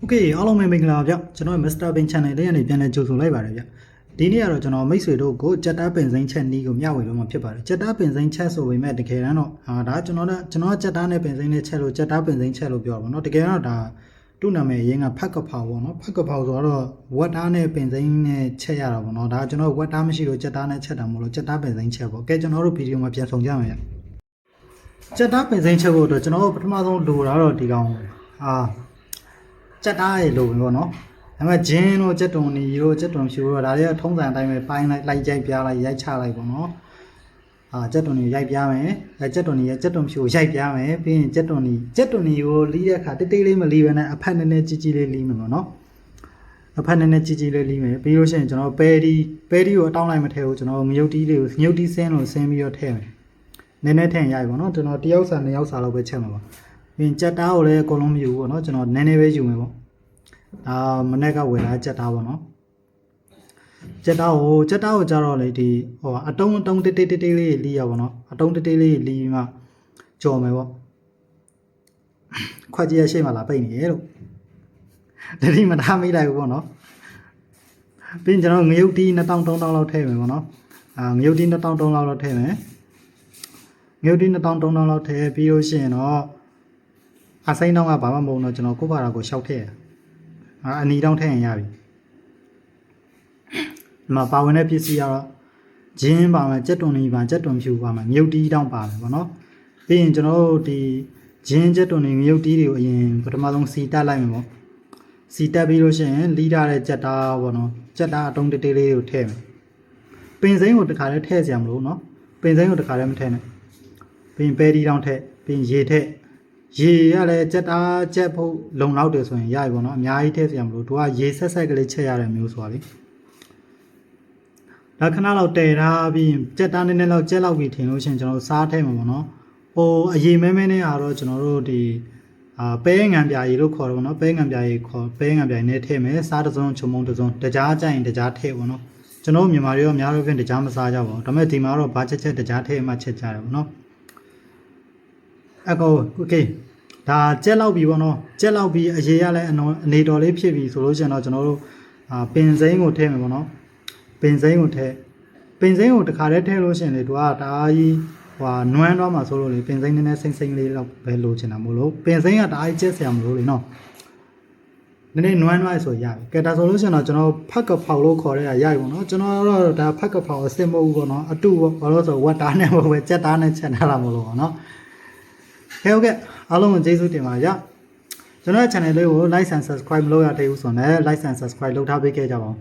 โอเคအားလုံးပဲမင်္ဂလာပါဗျကျွန်တော် Mr. Bean Channel လေးကနေပြန်လည်ကြိုဆိုလိုက်ပါတယ်ဗျဒီနေ့ကတော့ကျွန်တော်မိတ်ဆွေတို့ကိုကြက်တားပင်စိမ်းချက်နီးကိုမျှဝေလို့မှဖြစ်ပါတယ်ကြက်တားပင်စိမ်းချက်ဆိုပေမဲ့တကယ်တမ်းတော့အာဒါကျွန်တော်တို့ကျွန်တော်ကြက်တားနဲ့ပင်စိမ်းနဲ့ချက်လို့ကြက်တားပင်စိမ်းချက်လို့ပြောတာပေါ့နော်တကယ်တော့ဒါသူ့နာမည်ရင်းကဖက်ကဖောက်ပေါ့နော်ဖက်ကဖောက်ဆိုတော့ဝက်တားနဲ့ပင်စိမ်းနဲ့ချက်ရတာပေါ့နော်ဒါကျွန်တော်ဝက်တားမရှိလို့ကြက်တားနဲ့ချက်တာမဟုတ်လို့ကြက်တားပင်စိမ်းချက်ပေါ့ကဲကျွန်တော်တို့ဗီဒီယိုမှာပြန်ဆောင်ကြမယ်ဗျကြက်တားပင်စိမ်းချက်ဖို့အတွက်ကျွန်တော်တို့ပထမဆုံးလိုတာတော့ဒီကောင်အာ ကြက်သားရေလိုပဲပေါ့နော်ဒါပေမဲ့ဂျင်းတို့ကြက်တုံနီတို့ကြက်တုံဖြူတို့ဒါတွေကထုံးစံအတိုင်းပဲပိုင်းလိုက်လိုက်ရိုက်ပြားလိုက်ရိုက်ချလိုက်ပေါ့နော်အာကြက်တုံနီရိုက်ပြားမယ်အဲကြက်တုံနီရဲ့ကြက်တုံဖြူကိုရိုက်ပြားမယ်ပြီးရင်ကြက်တုံနီကြက်တုံနီကိုလီးတဲ့အခါတိတ်တိတ်လေးမလီးပဲနဲ့အဖက်နည်းနည်းကြီးကြီးလေးလီးမယ်ပေါ့နော်အဖက်နည်းနည်းကြီးကြီးလေးလီးမယ်ပြီးလို့ရှိရင်ကျွန်တော်ပဲဒီပဲဒီကိုအတောင်းလိုက်မထည့်ဘူးကျွန်တော်ငရုတ်တီးလေးကိုငရုတ်တီးဆင်းလို့ဆင်းပြီးတော့ထည့်မယ်နည်းနည်းထည့်ရိုက်ပေါ့နော်ကျွန်တော်တယောက်စာနှစ်ယောက်စာလောက်ပဲချက်မှာပါပြီး ရင်ကြက်သားကိုလည်းအကုန်လုံးမယူဘူးပေါ့နော်ကျွန်တော်နည်းနည်းပဲယူမယ်ပေါ့ဒါမနေ့ကဝယ်လာကြက်သားပေါ့နော်ကြက်သားကိုကြက်သားကိုကြတော့လေဒီဟိုအတုံးအတုံးတိတ်တိတ်တိတ်တိတ်လေးလီးရပါတော့အတုံးတိတ်တိတ်လေးလီးမှကြော်မယ်ပေါ့ခွက်ကြီးရရှိမှလာပိတ်နေရဲ့လို့တတိမထားမိလိုက်ဘူးပေါ့နော်ပြီးရင်ကျွန်တော်ငရုတ်တီး2000 3000လောက်ထည့်မယ်ပေါ့နော်အာငရုတ်တီး2000 3000လောက်ထည့်မယ်ငရုတ်တီး2000 3000လောက်ထည့်ပြီးလို့ရှိရင်တော့ အစိမ်းတော့ကဘာမှမဟုတ်တော့ကျွန်တော်ကိုယ့်ဘာသာကိုရှောက်ထည့်ရအာအနီတောင်းထည့်ရင်ရပြီဒီမှာပါဝင်တဲ့ပစ္စည်းကတော့ဂျင်းပါမယ်ကြက်တွန်နေပါကြက်တွန်ဖြူပါမယ်မြုပ်တီးတောင်းပါမယ်ဗောနော်ပြီးရင်ကျွန်တော်တို့ဒီဂျင်းကြက်တွန်နေမြုပ်တီးတွေကိုအရင်ပထမဆုံးစီတက်လိုက်မယ်ဗောစီတက်ပြီးလို့ရှိရင်လီးထားတဲ့ကြက်သားဗောနော်ကြက်သားအတုံးတေးသေးလေးကိုထည့်မယ်ပင်စိမ်းကိုတစ်ခါတည်းထည့်စရာမလိုနော်ပင်စိမ်းကိုတစ်ခါတည်းမထည့်နဲ့ပြီးရင်ပဲတီတောင်းထည့်ပြီးရင်ရေထည့် ရေရလည်းကြက်သားကြက်ဖို့လုံလောက်တယ်ဆိုရင်ရပြီပေါ့နော်အများကြီးထည့်စရာမလိုသူကရေဆက်ဆက်ကလေးချက်ရတဲ့မျိုးဆိုတာလေဒါခဏလောက်တည်ထားပြီးကြက်သားနည်းနည်းလောက်ကြက်လောက်ပြီးထင်လို့ရှရင်ကျွန်တော်စားထည့်မှာပေါ့နော်ဟိုအရေမဲမဲနဲ့အားတော့ကျွန်တော်တို့ဒီအာပဲငံပြာရီလို့ခေါ်တယ်ပေါ့နော်ပဲငံပြာရီခေါ်ပဲငံပြာရီနဲ့ထည့်မယ်စားတစ်စုံချုံမုံတစ်စုံတကြားကြရင်တကြားထည့်ပေါ့နော်ကျွန်တော်မြန်မာတွေရောအများတို့ဖြင့်တကြားမစားကြပါဘူးဒါပေမဲ့ဒီမှာတော့ဘာချက်ချက်တကြားထည့်မှချက်ကြတယ်ပေါ့နော် အကောโอเคဒါကြက်လောက်ပြီပေါ့နော်ကြက်လောက်ပြီအရေးရလဲအနော်အနေတော်လေးဖြစ်ပြီဆိုလို့ရှိရင်တော့ကျွန်တော်တို့အာပင်စိမ်းကိုထည့်မယ်ပေါ့နော်ပင်စိမ်းကိုထည့်ပင်စိမ်းကိုတခါတည်းထည့်လို့ရှိရင်လေသူကဒါကြီးဟွာနွမ်းတော့မှဆိုလို့လေပင်စိမ်းနည်းနည်းစိမ့်စိမ့်လေးတော့ပဲလိုချင်တာမို့လို့ပင်စိမ်းကဒါကြီးကျက်ဆရာမလို့လေနော်နည်းနည်းနွမ်းနွမ်းဆိုရပြီကဲဒါဆိုလို့ရှိရင်တော့ကျွန်တော်ဖက်ကဖောက်လို့ခေါ်တဲ့ကရပြီပေါ့နော်ကျွန်တော်တော့ဒါဖက်ကဖောက်အစ်စ်မဟုတ်ဘူးပေါ့နော်အတူပေါ့ဘာလို့ဆိုဝက်တာနဲ့ပဲကြက်တာနဲ့ချက်ထားတာမလို့ပေါ့နော် ဟဲ့ဟုတ်ကဲ့အားလုံးကိုကျေးဇူးတင်ပါကြကျွန်တော်ရဲ့ channel လေးကို like and subscribe မလုပ်ရသေးဘူးဆိုတော့လည်း like and subscribe လုပ်ထားပေးခဲ့ကြပါဦး